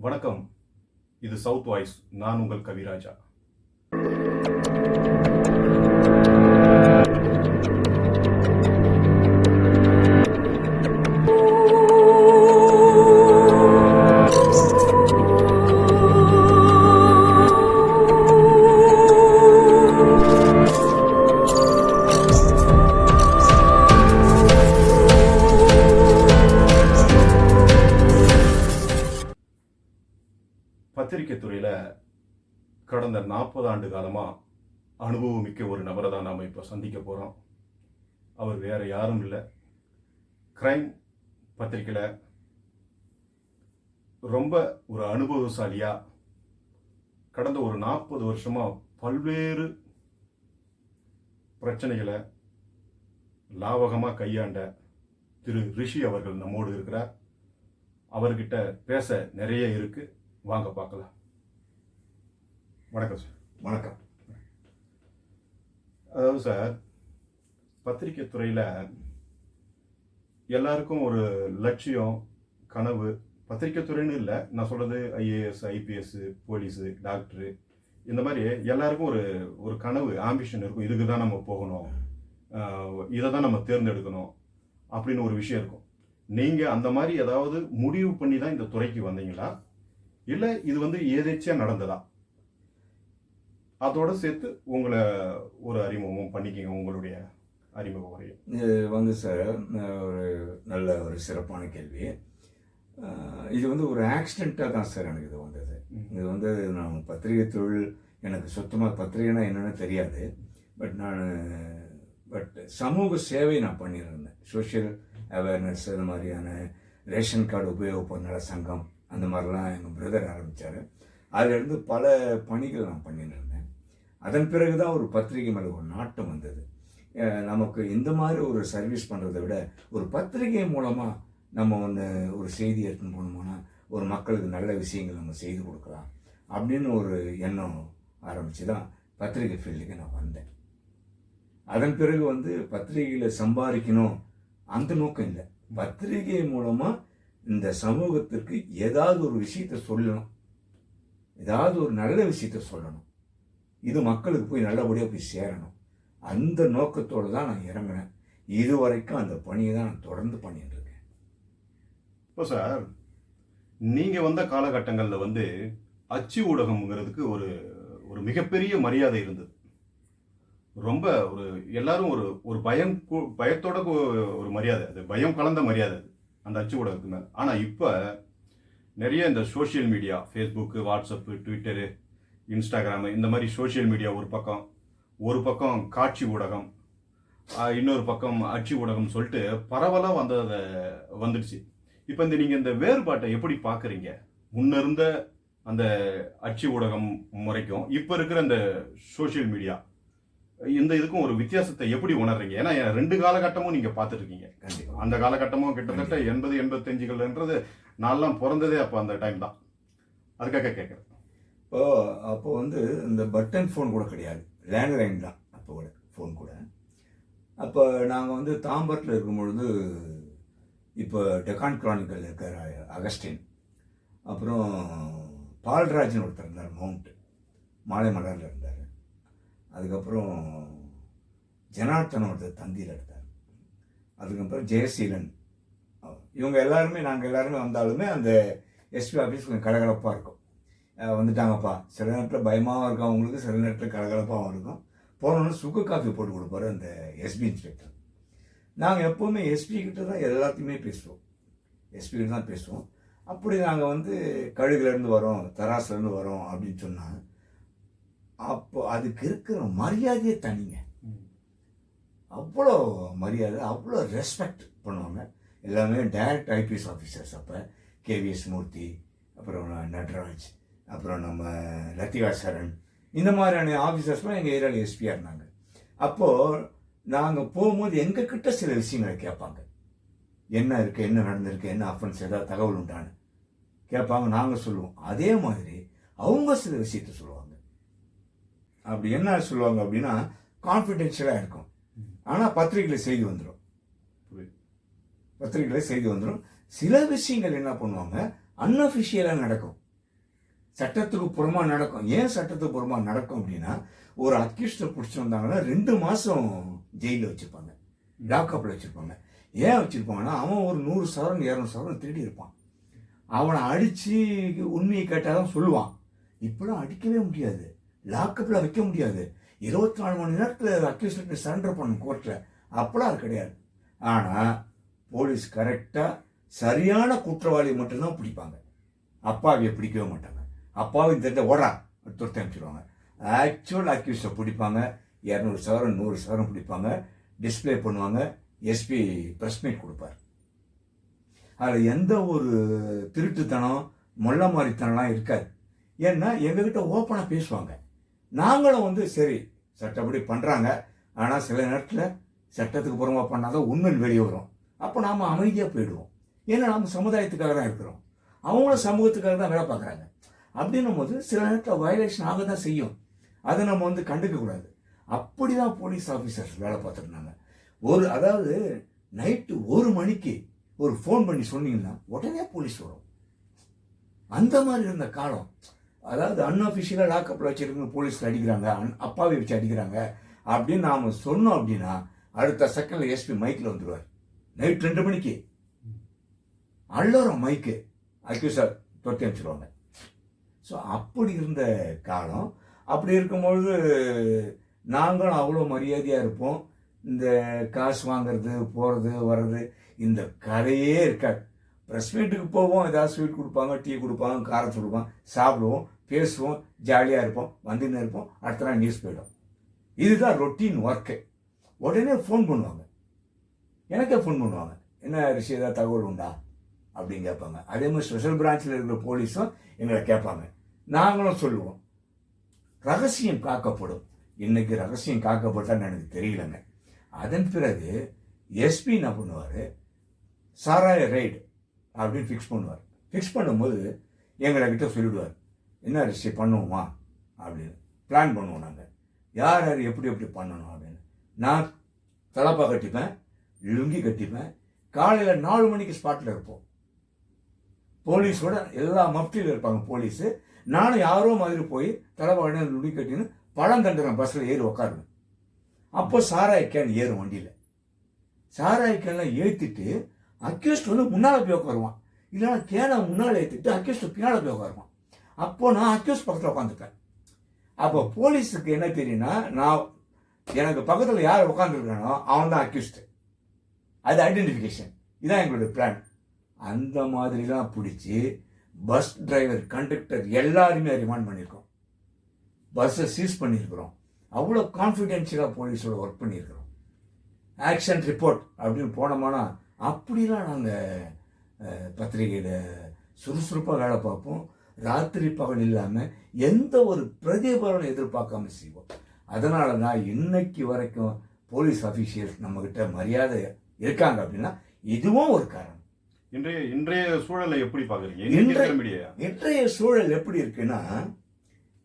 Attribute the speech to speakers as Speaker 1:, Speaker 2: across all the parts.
Speaker 1: வணக்கம். இது south voice நான் உங்கள் கவிராஜா. பத்திரிகை துறையில் கடந்த நாற்பது ஆண்டு காலமாக அனுபவமிக்க ஒரு நபரை தான் நாம் இப்போ சந்திக்க போகிறோம் அவர் வேற யாரும் இல்லை. கிரைம் பத்திரிக்கையில் ரொம்ப ஒரு அனுபவசாலியா கடந்த ஒரு நாற்பது வருஷமாக பல்வேறு பிரச்சனைகளை லாவகமாக கையாண்ட திரு ரிஷி அவர்கள் நம்மோடு இருக்கிறார். அவர்கிட்ட பேச நிறைய இருக்கு. வாங்க பார்க்கலாம். வணக்கம் சார்
Speaker 2: வணக்கம்.
Speaker 1: அதாவது சார் பத்திரிகை துறையில் எல்லாருக்கும் ஒரு லட்சியம் கனவு. பத்திரிகை துறைன்னு இல்லை நான் சொல்றது ஐஏஎஸ் ஐபிஎஸ் போலீஸு டாக்டரு இந்த மாதிரி எல்லாருக்கும் ஒரு ஒரு கனவு ஆம்பிஷன் இருக்கும். இதுக்கு தான் நம்ம போகணும். இதை தான் நம்ம தேர்ந்தெடுக்கணும். அப்படின்னு ஒரு விஷயம் இருக்கும். நீங்கள் அந்த மாதிரி ஏதாவது முடிவு பண்ணி தான் இந்த துறைக்கு வந்தீங்களா? இல்லை இது வந்து ஏதேச்சியா நடந்ததா? அதோட சேர்த்து உங்களை ஒரு அறிமுகமும் பண்ணிக்கிங்க உங்களுடைய அறிமுக உரையும்
Speaker 2: இது வந்து சார் ஒரு நல்ல ஒரு சிறப்பான கேள்வி. இது வந்து ஒரு ஆக்சிடெண்ட்டாக தான் சார் எனக்கு இது வந்தது. இது வந்து நான் பத்திரிகை தொழில் எனக்கு சுத்தமாக பத்திரிகைனா என்னன்னு தெரியாது. பட் நான் பட் சமூக சேவை நான் பண்ணியிருந்தேன். சோஷியல் அவேர்னஸ் இந்த மாதிரியான ரேஷன் கார்டு உபயோகப்படுற சங்கம். அந்த மாதிரிலாம் எங்கள் பிரதர் ஆரம்பித்தார் அதிலிருந்து பல பணிகள் நான் பண்ணிட்டு இருந்தேன் அதன் பிறகு தான் ஒரு பத்திரிகை மேலே ஒரு நாட்டம் வந்தது. நமக்கு இந்த மாதிரி ஒரு சர்வீஸ் பண்ணுறதை விட ஒரு பத்திரிகை மூலமாக நம்ம ஒன்று ஒரு செய்தி எடுத்துன்னு போனோம்னா ஒரு மக்களுக்கு நல்ல விஷயங்கள் நம்ம செய்து கொடுக்கலாம் அப்படின்னு ஒரு எண்ணம் ஆரம்பித்து தான் பத்திரிகை ஃபீல்டுக்கு நான் வந்தேன். அதன் பிறகு வந்து பத்திரிகையில் சம்பாதிக்கணும் அந்த நோக்கம் இல்லை. பத்திரிகை மூலமாக இந்த சமூகத்திற்கு ஏதாவது ஒரு விஷயத்தை சொல்லணும். ஏதாவது ஒரு நல்ல விஷயத்த சொல்லணும். இது மக்களுக்கு போய் நல்லபடியாக போய் சேரணும். அந்த நோக்கத்தோடு தான் நான் இறங்கினேன் இது வரைக்கும் அந்த பணியை தான் நான் தொடர்ந்து பண்ணிட்டு இருக்கேன்.
Speaker 1: இப்போ சார் நீங்கள் வந்த காலகட்டங்களில் வந்து அச்சு ஊடகம்ங்கிறதுக்கு ஒரு ஒரு மிகப்பெரிய மரியாதை இருந்தது. ரொம்ப ஒரு எல்லாரும் ஒரு ஒரு பயம் பயத்தோட ஒரு மரியாதை அது பயம் கலந்த மரியாதை அது. அந்த அச்சு ஊடகத்துக்கு மேலே. ஆனால் இப்போ நிறைய இந்த social media Facebook WhatsApp Twitter Instagram இந்த மாதிரி சோஷியல் மீடியா ஒரு பக்கம் ஒரு பக்கம் காட்சி ஊடகம் இன்னொரு பக்கம் அச்சு ஊடகம் சொல்லிட்டு பரவலாக வந்ததை வந்துடுச்சு. இப்போ இந்த நீங்கள் இந்த வேறுபாட்டை எப்படி பார்க்குறீங்க முன்ன இருந்த அந்த அச்சு ஊடகம் முறைக்கும் இப்போ இருக்கிற அந்த சோஷியல் மீடியா இந்த இதுக்கும் ஒரு வித்தியாசத்தை எப்படி உணர்றீங்க? ஏன்னா ரெண்டு காலகட்டமும் நீங்கள் பார்த்துட்டு இருக்கீங்க
Speaker 2: கண்டிப்பாக
Speaker 1: அந்த காலகட்டமும் கிட்டத்தட்ட எண்பது எண்பத்தஞ்சுகள்ன்றது நான்லாம் பிறந்ததே அப்போ அந்த டைம் தான். அதுக்காக கேட்குறேன்
Speaker 2: இப்போ அப்போ வந்து இந்த பட்டன் ஃபோன் கூட கிடையாது. லேண்ட்லைன் தான் அப்போ கூட ஃபோன் கூட. அப்போ நாங்கள் வந்து தாம்பரத்தில் இருக்கும் பொழுது இப்போ டெக்கான் கிரானிக்கல் இருக்கிற அகஸ்டின் அப்புறம் பால்ராஜ்னு ஒருத்தர் இருந்தார் மவுண்ட் மாலை மலரில் இருந்தார். அதுக்கப்புறம் ஜனார்த்தன் ஒருத்தர் தந்தியில் எடுத்தார். அதுக்கப்புறம் ஜெயசீலன். இவங்க எல்லாருமே நாங்கள் எல்லாருமே வந்தாலுமே அந்த எஸ்பி ஆஃபீஸ் கொஞ்சம் கலகலப்பாக இருக்கும். வந்துட்டாங்கப்பா. சில நேரத்தில் பயமாகவும் இருக்கும் அவங்களுக்கு சில நேரத்தில் கலகலப்பாகவும் இருக்கும். போனோன்னு சுக்கு காஃபி போட்டு கொடுப்பாரு அந்த எஸ்பி இன்ஸ்பெக்டர். நாங்கள் எப்போவுமே எஸ்பி கிட்ட தான் எல்லாத்தையுமே பேசுவோம். எஸ்பி கிட்ட தான் பேசுவோம். அப்படி நாங்கள் வந்து கழுகுலேருந்து வரோம் தராசுலேருந்து வரோம் அப்படின்னு சொன்னால் அப்போ அதுக்கு இருக்கிற மரியாதையே தனிங்க. அவ்வளோ மரியாதை அவ்வளோ ரெஸ்பெக்ட் பண்ணுவாங்க. எல்லாமே டைரக்ட் ஐபிஎஸ் ஆஃபீஸர்ஸ் அப்போ கேவிஎஸ் மூர்த்தி அப்புறம் நட்ராஜ் அப்புறம் நம்ம லத்திகா சரண். இந்த மாதிரியான ஆஃபீஸர்ஸ்லாம் எங்கள் ஏரியாவில் எஸ்பியாக இருந்தாங்க. அப்போது நாங்கள் போகும்போது எங்கள் கிட்ட சில விஷயங்களை கேட்பாங்க. என்ன இருக்குது என்ன நடந்திருக்கு என்ன அஃபன்ஸ் ஏதாவது தகவல் உண்டானு கேட்பாங்க நாங்கள் சொல்லுவோம். அதே மாதிரி அவங்க சில விஷயத்த சொல்லுவாங்க. அப்படி என்ன சொல்லுவாங்க அப்படின்னா கான்ஃபிடென்ஷியலாக இருக்கும். ஆனால் பத்திரிகையில் செய்தி வந்துடும் பத்திரிகையில் செய்தி வந்துடும் சில விஷயங்கள் என்ன பண்ணுவாங்க? அன்அஃபிஷியலாக நடக்கும். சட்டத்துக்கு புறமா நடக்கும். ஏன் சட்டத்துக்கு புறமா நடக்கும் அப்படின்னா ஒரு அக்யூஸ்டை பிடிச்சி வந்தாங்கன்னா ரெண்டு மாதம் ஜெயிலில் வச்சுருப்பாங்க. லாக்அப்பில் வச்சுருப்பாங்க. ஏன் வச்சுருப்பாங்கன்னா அவன் ஒரு நூறு சவரன் இரநூறு சவரன் திருடி இருப்பான். அவனை அடித்து உண்மையை கேட்டால் தான் சொல்லுவான். இப்பெல்லாம் அடிக்கவே முடியாது. லாக்கப்பில் வைக்க முடியாது. இருபத்தி நாலு மணி நேரத்தில் அக்யூஸ்ட் சரண்டர் பண்ணும் கோர்ட்டில் அப்படிலாம் அது கிடையாது. ஆனால் போலீஸ் கரெக்டாக சரியான குற்றவாளியை மட்டும்தான் பிடிப்பாங்க. அப்பாவியை பிடிக்கவே மாட்டாங்க. அப்பாவையும் தெரிஞ்ச ஓடா துரத்தி அனுப்பிச்சிடுவாங்க ஆக்சுவல் அக்யூஸ்டை பிடிப்பாங்க. இரநூறு சவரம் நூறு சவரம் பிடிப்பாங்க. டிஸ்ப்ளே பண்ணுவாங்க. எஸ்பி ப்ரெஸ் மீட் கொடுப்பார். அதில் எந்த ஒரு திருட்டுத்தனம் மொல்ல மாதிரித்தனம்லாம் இருக்காது. ஏன்னா எங்ககிட்ட ஓப்பனாக பேசுவாங்க. நாங்களும் வந்து சரி சட்டப்படி பண்ணுறாங்க ஆனால் சில நேரத்தில் சட்டத்துக்கு புறமா பண்ணாதான் உண்மை வெளியே வரும். அப்போ நாம் அமைதியாக போயிடுவோம். ஏன்னா நம்ம சமுதாயத்துக்காக தான் இருக்கிறோம். அவங்களும் சமூகத்துக்காக தான் வேலை பார்க்குறாங்க. அப்படின்னும் போது சில நேரத்தில் வயலேஷன் ஆக தான் செய்யும். அதை நம்ம வந்து கண்டுக்கக்கூடாது அப்படி தான் போலீஸ் ஆஃபீஸர்ஸ் வேலை பார்த்துருந்தாங்க ஒரு அதாவது நைட்டு ஒரு மணிக்கு ஒரு ஃபோன் பண்ணி சொன்னீங்கன்னா உடனே போலீஸ் வரும். அந்த மாதிரி இருந்த காலம். அதாவது அன்அஃபிஷியலாக லாக்கப்பில் வச்சுருக்கணும் போலீஸில் அடிக்கிறாங்க அன் அப்பாவை வச்சு அடிக்கிறாங்க அப்படின்னு நாம் சொன்னோம் அப்படின்னா அடுத்த செகண்டில் எஸ்பி மைக்கில் வந்துடுவார் நைட் ரெண்டு மணிக்கு. அள்ளோரம் மைக்கு அக்யூசர் தொட்டி அனுப்பிச்சிடுவாங்க ஸோ அப்படி இருந்த காலம் அப்படி இருக்கும்பொழுது நாங்களும் அவ்வளோ மரியாதையாக இருப்போம். இந்த காசு வாங்குறது போகிறது வர்றது இந்த கதையே இருக்காது. ப்ரெஸ் மீட்டுக்கு போவோம் ஏதாவது ஸ்வீட் கொடுப்பாங்க டீ கொடுப்பாங்க காரம் கொடுப்பாங்க சாப்பிடுவோம் பேசுவோம் ஜாலியாக இருப்போம் வந்துன்னு இருப்போம் அடுத்த நாள் நியூஸ் போயிடும். இதுதான் ரொட்டீன் ஒர்க்கு உடனே ஃபோன் பண்ணுவாங்க. எனக்கே ஃபோன் பண்ணுவாங்க. என்ன ரிஷி ஏதாவது தகவல் உண்டா? அப்படின்னு கேட்பாங்க. அதே மாதிரி ஸ்பெஷல் பிரான்ச்சில் இருக்கிற போலீஸும் எங்களை கேட்பாங்க. நாங்களும் சொல்லுவோம். ரகசியம் காக்கப்படும். இன்னைக்கு ரகசியம் காக்கப்பட்டான்னு எனக்கு தெரியலங்க. அதன் பிறகு எஸ்பி என்ன பண்ணுவார்? சாராய ரைடு அப்படின்னு ஃபிக்ஸ் பண்ணுவார். ஃபிக்ஸ் பண்ணும்போது எங்களை கிட்ட சொல்லிடுவார். என்ன ரிசி பண்ணுவோமா? அப்படின்னு. பிளான் பண்ணுவோம் நாங்கள் யார் யார் எப்படி எப்படி பண்ணணும்? அப்படின்னு. நான் தலப்பா கட்டிப்பேன் லுங்கி கட்டிப்பேன். காலையில் நாலு மணிக்கு ஸ்பாட்டில் இருப்போம். போலீஸோட எல்லா மஃப்டியில் இருப்பாங்க போலீஸு. நானும் யாரோ மாதிரி போய் தலைவாடின லுங்கி கட்டின்னு பழம் தண்டுறேன் பஸ்ஸில் ஏறி உக்காருவேன். அப்போ சாராய் கேன் ஏறும் வண்டியில். சாராய கேன்லாம் ஏற்றிட்டு அக்யூஸ்ட் வந்து முன்னால் போய் உட்காருவான் இல்லைன்னா கேனை முன்னால் ஏற்றிட்டு அக்யூஸ்ட் பின்னால் போய் உட்காருவான் அப்போ நான் அக்யூஸ்ட் பக்கத்தில் உட்காந்துருக்கேன் அப்போ போலீஸுக்கு என்ன தெரியும்னா நான் எனக்கு பக்கத்தில் யார் உட்காந்துருக்கானோ அவன் தான் அக்யூஸ்டு அது ஐடென்டிஃபிகேஷன் இதான் எங்களுடைய பிளான் அந்த மாதிரிலாம் பிடிச்சி பஸ் டிரைவர் கண்டக்டர் எல்லாருமே ரிமாண்ட் பண்ணியிருக்கோம். பஸ்ஸை சீஸ் பண்ணியிருக்கிறோம். அவ்வளோ கான்ஃபிடென்ஷியலாக போலீஸோட ஒர்க் பண்ணியிருக்கிறோம். ஆக்ஷன் ரிப்போர்ட் அப்படின்னு போனோம்னா அப்படிலாம் நாங்கள் பத்திரிகையில் சுறுசுறுப்பாக வேலை பார்ப்போம். ராத்திரி பகல் இல்லாமல் எந்த ஒரு பிரதிபலனும் எதிர்பார்க்காம செய்வோம். அதனால தான் இன்னைக்கு வரைக்கும் போலீஸ் அஃபீஷியல்ஸ் நம்மக்கிட்ட மரியாதை இருக்காங்க அப்படின்னா இதுவும் ஒரு காரணம்.
Speaker 1: இன்றைய இன்றைய சூழலை எப்படி பாக்குறீங்க
Speaker 2: இன்றைய- சூழல் எப்படி இருக்குன்னா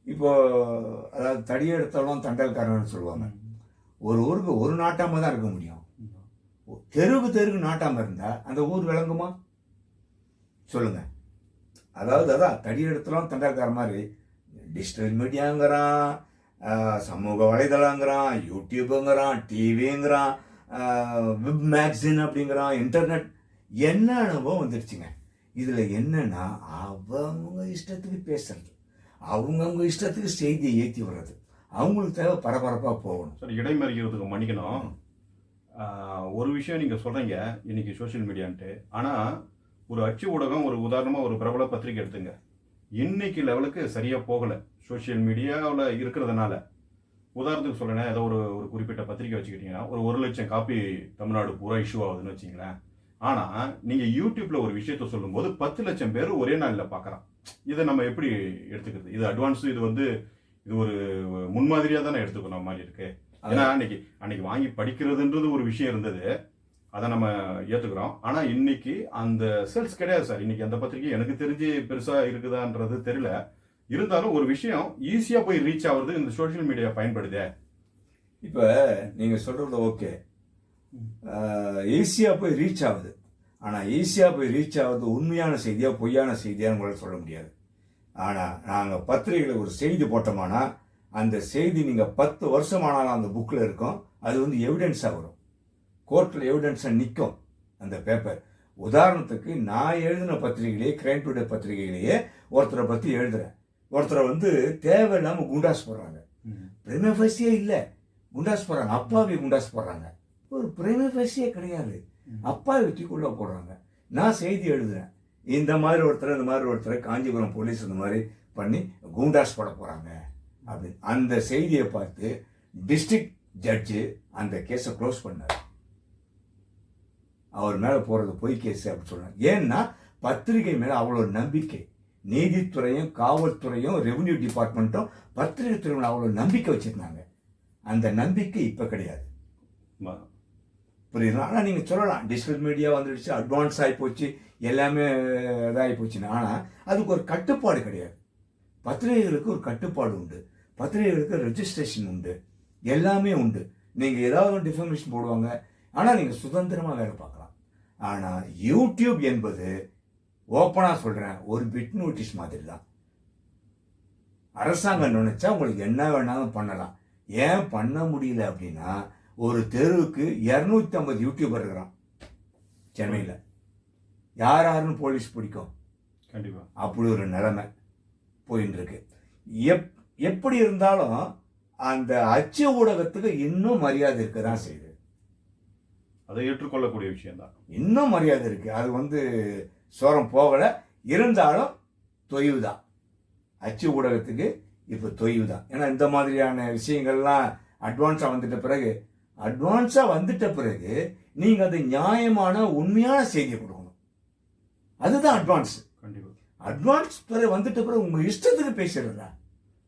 Speaker 2: இப்போ அதாவது தடியெடுத்தாலும் தண்டல்காரன்னு சொல்லுவாங்க. ஒரு ஊருக்கு ஒரு நாட்டாம தான் இருக்க முடியும். தெருவுக்கு தெருவுக்கு நாட்டாமல் இருந்தால் அந்த ஊர் விளங்குமா? சொல்லுங்கள் அதாவது அதான் தடியெடுத்தாலும் தண்டாக்கார மாதிரி டிஜிட்டல் மீடியாங்கிறான் சமூக வலைதளங்கிறான் யூடியூப்புங்கிறான் டிவிங்கிறான் வெப் மேக்சின் அப்படிங்கிறான் இன்டர்நெட் என்ன அனுபவம் வந்துடுச்சுங்க இதில் என்னன்னா அவங்க இஷ்டத்துக்கு பேசுறது. அவங்கவுங்க இஷ்டத்துக்கு செய்தியை ஏற்றி விடுறது. அவங்களுக்கு தேவை பரபரப்பாக போகணும்.
Speaker 1: சார் இடைமறிக்கிறதுக்கு மன்னிக்கணும். ஒரு விஷயம் நீங்கள் சொல்கிறீங்க இன்றைக்கி சோஷியல் மீடியான்ட்டு ஆனால் ஒரு அச்சு ஊடகம் ஒரு உதாரணமாக ஒரு பிரபல பத்திரிக்கை எடுத்துங்க. இன்னைக்கு லெவலுக்கு சரியாக போகலை. சோஷியல் மீடியாவில் இருக்கிறதுனால. உதாரணத்துக்கு சொல்றேன்னா ஏதோ ஒரு ஒரு குறிப்பிட்ட பத்திரிக்கை வச்சுக்கிட்டிங்கன்னா ஒரு ஒரு லட்சம் காப்பி தமிழ்நாடு பூரா இஷ்யூ ஆகுதுன்னு வச்சிங்களேன் ஆனால் நீங்கள் யூடியூப்பில் ஒரு விஷயத்த சொல்லும்போது பத்து லட்சம் பேர் ஒரே நாளில் பார்க்குறான் இதை நம்ம எப்படி எடுத்துக்கிறது? இது அட்வான்ஸு இது வந்து இது ஒரு முன்மாதிரியாக தானே எடுத்துக்கணும் மாதிரி இருக்கு ஏன்னா அன்னைக்கு அன்னைக்கு வாங்கி படிக்கிறதுன்றது ஒரு விஷயம் இருந்தது. அதை நம்ம ஏத்துக்கிறோம். ஆனா இன்னைக்கு அந்த சேல்ஸ் கிடையாது சார். இன்னைக்கு அந்த பத்திரிக்கை எனக்கு தெரிஞ்சு பெருசா இருக்குதான்றது தெரியல. இருந்தாலும் ஒரு விஷயம் ஈஸியா போய் ரீச் ஆகுறது இந்த சோஷியல் மீடியா பயன்படுதே.
Speaker 2: இப்போ நீங்கள் சொல்கிறது ஓகே ஈஸியாக போய் ரீச் ஆகுது. ஆனால் ஈஸியாக போய் ரீச் ஆகுது உண்மையான செய்தியா பொய்யான செய்தியான்னு உங்களால் சொல்ல முடியாது. ஆனால் நாங்கள் பத்திரிகையில் ஒரு செய்தி போட்டோமானா அந்த செய்தி நீங்கள் பத்து வருஷமானாலும் அந்த புக்கில் இருக்கும். அது வந்து எவிடன்ஸாக வரும். கோர்ட்டில் எவிடன்ஸாக நிற்கும் அந்த பேப்பர் உதாரணத்துக்கு நான் எழுதின பத்திரிகையிலேயே கிரைம் டுடே பத்திரிகையிலேயே ஒருத்தரை பற்றி எழுதுறேன். ஒருத்தரை வந்து தேவையில்லாமல் குண்டாஸ் போடுறாங்க. பிரேமபேசியே இல்லை. குண்டாஸ் போடுறாங்க. அப்பாவி குண்டாஸ் போடுறாங்க. ஒரு பிரேமபேசியே கிடையாது. அப்பாவி தூக்குள்ள போடுறாங்க. நான் செய்தி எழுதுறேன். இந்த மாதிரி ஒருத்தர் இந்த மாதிரி ஒருத்தரை காஞ்சிபுரம் போலீஸ் இந்த மாதிரி பண்ணி குண்டாஸ் போட போறாங்க. அப்படின்னு அந்த செய்தியை பார்த்து டிஸ்ட்ரிக்ட் ஜட்ஜு அந்த கேஸை க்ளோஸ் பண்ணார். அவர் மேலே போகிறது பொய் கேஸ் அப்படின்னு சொன்னார் ஏன்னா பத்திரிகை மேலே அவ்வளோ நம்பிக்கை. நீதித்துறையும் காவல்துறையும் ரெவென்யூ டிபார்ட்மெண்ட்டும் பத்திரிகை துறை மேலே அவ்வளோ நம்பிக்கை வச்சுருந்தாங்க. அந்த நம்பிக்கை இப்போ கிடையாது. புரியுது? ஆனால் நீங்கள் சொல்லலாம். டிஜிட்டல் மீடியா வந்துடுச்சு அட்வான்ஸ் ஆகி போச்சு எல்லாமே இதாகி போச்சுன்னு. ஆனால் அதுக்கு ஒரு கட்டுப்பாடு கிடையாது. பத்திரிகைகளுக்கு ஒரு கட்டுப்பாடு உண்டு. பத்திரிகைகளுக்கு ரெஜிஸ்ட்ரேஷன் உண்டு. எல்லாமே உண்டு. நீங்கள் ஏதாவது ஒரு டிஃபர்மேஷன் போடுவாங்க ஆனால் நீங்கள் சுதந்திரமாக வேலை பார்க்கலாம். ஆனால் யூடியூப் என்பது ஓப்பனாக சொல்கிறேன் ஒரு பிட் நோட்டீஸ் மாதிரி தான் அரசாங்கம் நினைச்சா உங்களுக்கு என்ன வேணாலும் பண்ணலாம். ஏன் பண்ண முடியல அப்படின்னா ஒரு தெருவுக்கு இரநூத்தி ஐம்பது யூடியூபர் இருக்கிறான் சென்னையில். யார் யாருன்னு போலீஸ் பிடிக்கும்.
Speaker 1: கண்டிப்பா.
Speaker 2: அப்படி ஒரு நிலைமை போயின்னு இருக்கு. எப் எப்படி இருந்தாலும் அந்த அச்சு ஊடகத்துக்கு இன்னும் மரியாதை இருக்க தான் செய்யுது.
Speaker 1: அதை ஏற்றுக்கொள்ளக்கூடிய விஷயம்தான்.
Speaker 2: இன்னும் மரியாதை இருக்கு. அது வந்து சோரம் போகலை. இருந்தாலும் தொய்வு தான் அச்சு ஊடகத்துக்கு இப்போ தொய்வு தான் ஏன்னா இந்த மாதிரியான விஷயங்கள்லாம் அட்வான்ஸாக வந்துட்ட பிறகு அட்வான்ஸாக வந்துட்ட பிறகு நீங்கள் அது நியாயமான உண்மையான செய்தியை கொடுக்கணும். அதுதான் அட்வான்ஸ்
Speaker 1: கண்டிப்பா.
Speaker 2: அட்வான்ஸ் பிறகு வந்துட்ட பிறகு உங்கள் இஷ்டத்துக்கு பேசுறதா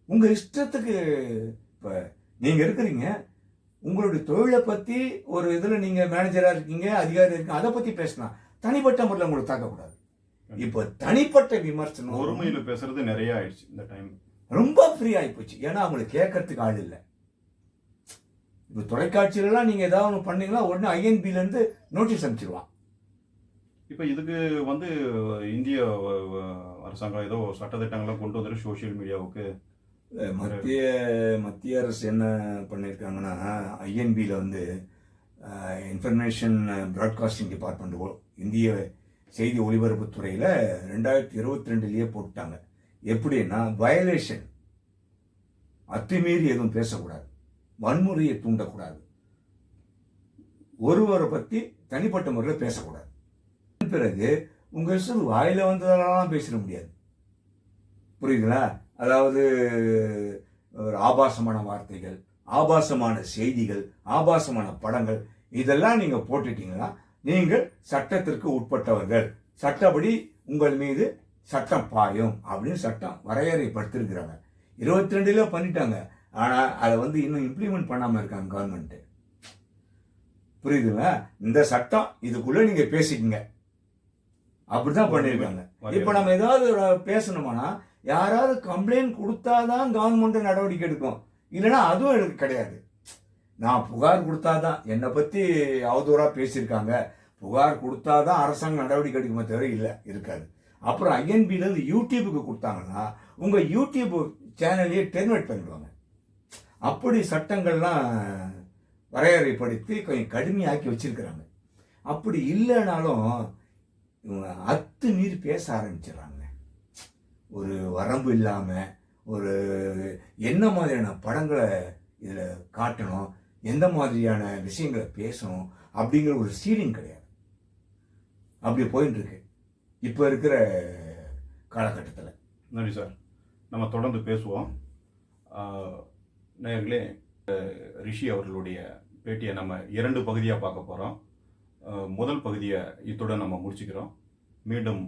Speaker 2: உங்கள் இஷ்டத்துக்கு இப்போ நீங்கள் இருக்கிறீங்க உங்களுடைய தொழிலை பற்றி ஒரு இதில் நீங்கள் மேனேஜராக இருக்கீங்க அதிகாரி இருக்கீங்க அதை பற்றி பேசலாம் தனிப்பட்ட முறையில் உங்களுக்கு தாக்கக்கூடாது. இப்போ தனிப்பட்ட விமர்சனம்
Speaker 1: ஒருமையில பேசுறது நிறைய ஆயிடுச்சு இந்த டைம்
Speaker 2: ரொம்ப ஃப்ரீ ஆகி போச்சு. ஏன்னா அவங்களுக்கு கேட்கறதுக்கு ஆள் இல்லை. இப்போ தொலைக்காட்சியிலலாம் நீங்கள் ஏதாவது ஒன்று பண்ணீங்கன்னா உடனே ஐஎன்பிலேருந்து நோட்டீஸ் அனுப்பிச்சிடுவான்
Speaker 1: இப்போ இதுக்கு வந்து இந்திய அரசாங்கம் ஏதோ சட்டத்திட்டங்கள்லாம் கொண்டு வந்துட்டு சோஷியல் மீடியாவுக்கு
Speaker 2: மத்திய மத்திய அரசு என்ன பண்ணியிருக்காங்கன்னா ஐஎன்பியில் வந்து இன்ஃபர்மேஷன் ப்ராட்காஸ்டிங் டிபார்ட்மெண்ட் இந்திய செய்தி ஒலிபரப்புத்துறையில் ரெண்டாயிரத்தி இருபத்தி ரெண்டுலேயே போட்டாங்க எப்படின்னா வயலேஷன் அத்துமீறி எதுவும் பேசக்கூடாது. வன்முறையை தூண்டக்கூடாது. ஒருவரை பற்றி தனிப்பட்ட முறையில் பேசக்கூடாது. பிறகு உங்கள் இஷ்டம் வாயில் வந்ததெல்லாம் பேசிட முடியாது. புரியுதுங்களா? அதாவது ஒரு ஆபாசமான வார்த்தைகள் ஆபாசமான செய்திகள் ஆபாசமான படங்கள் இதெல்லாம் நீங்க போட்டுட்டீங்கன்னா நீங்கள் சட்டத்திற்கு உட்பட்டவர்கள். சட்டப்படி உங்கள் மீது சட்டம் பாயும் அப்படின்னு சட்டம் வரையறைப்படுத்திருக்கிறாங்க இருபத்தி ரெண்டுல பண்ணிட்டாங்க. ஆனா அதை வந்து இன்னும் இம்ப்ளிமெண்ட் பண்ணாம இருக்காங்க கவர்மெண்ட் புரியுதுங்களா? இந்த சட்டம் இதுக்குள்ள நீங்க பேசிக்கங்க. அப்படிதான் பண்ணிருக்காங்க இப்ப நம்ம ஏதாவது பேசணுமானா யாராவது கம்ப்ளைண்ட் கொடுத்தாதான் கவர்மெண்ட்டு நடவடிக்கை எடுக்கும். இல்லைன்னா அதுவும் எனக்கு கிடையாது. நான் புகார் கொடுத்தாதான் என்னை பற்றி அவதூறாக பேசியிருக்காங்க. புகார் கொடுத்தாதான் அரசாங்கம் நடவடிக்கை எடுக்குமே தவிர இல்லை இருக்காது. அப்புறம் ஐஎன்பிலேருந்து யூடியூபுக்கு கொடுத்தாங்கன்னா உங்கள் யூடியூப் சேனலையே டெர்மினேட் பண்ணிடுவாங்க. அப்படி சட்டங்கள்லாம் வரையறைப்படுத்தி கொஞ்சம் கடுமையாக்கி வச்சிருக்கிறாங்க. அப்படி இல்லைனாலும் இவங்க அத்து மீறி பேச ஆரம்பிச்சிடறாங்க. ஒரு வரம்பு இல்லாமல் ஒரு என்ன மாதிரியான படங்களை இதில் காட்டணும் எந்த மாதிரியான விஷயங்களை பேசணும் அப்படிங்கிற ஒரு சீலிங் கிடையாது. அப்படி போயின்னு இப்போ இருக்கிற காலகட்டத்தில்.
Speaker 1: நன்றி சார். நம்ம தொடர்ந்து பேசுவோம். நேர்களே ரிஷி அவர்களுடைய பேட்டியை நம்ம இரண்டு பகுதியாக பார்க்க போகிறோம் முதல் பகுதியை இத்துடன் நம்ம முடிச்சுக்கிறோம். மீண்டும்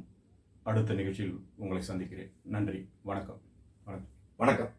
Speaker 1: அடுத்த நிகழ்ச்சியில் உங்களை சந்திக்கிறேன். நன்றி. வணக்கம். வணக்கம். வணக்கம்.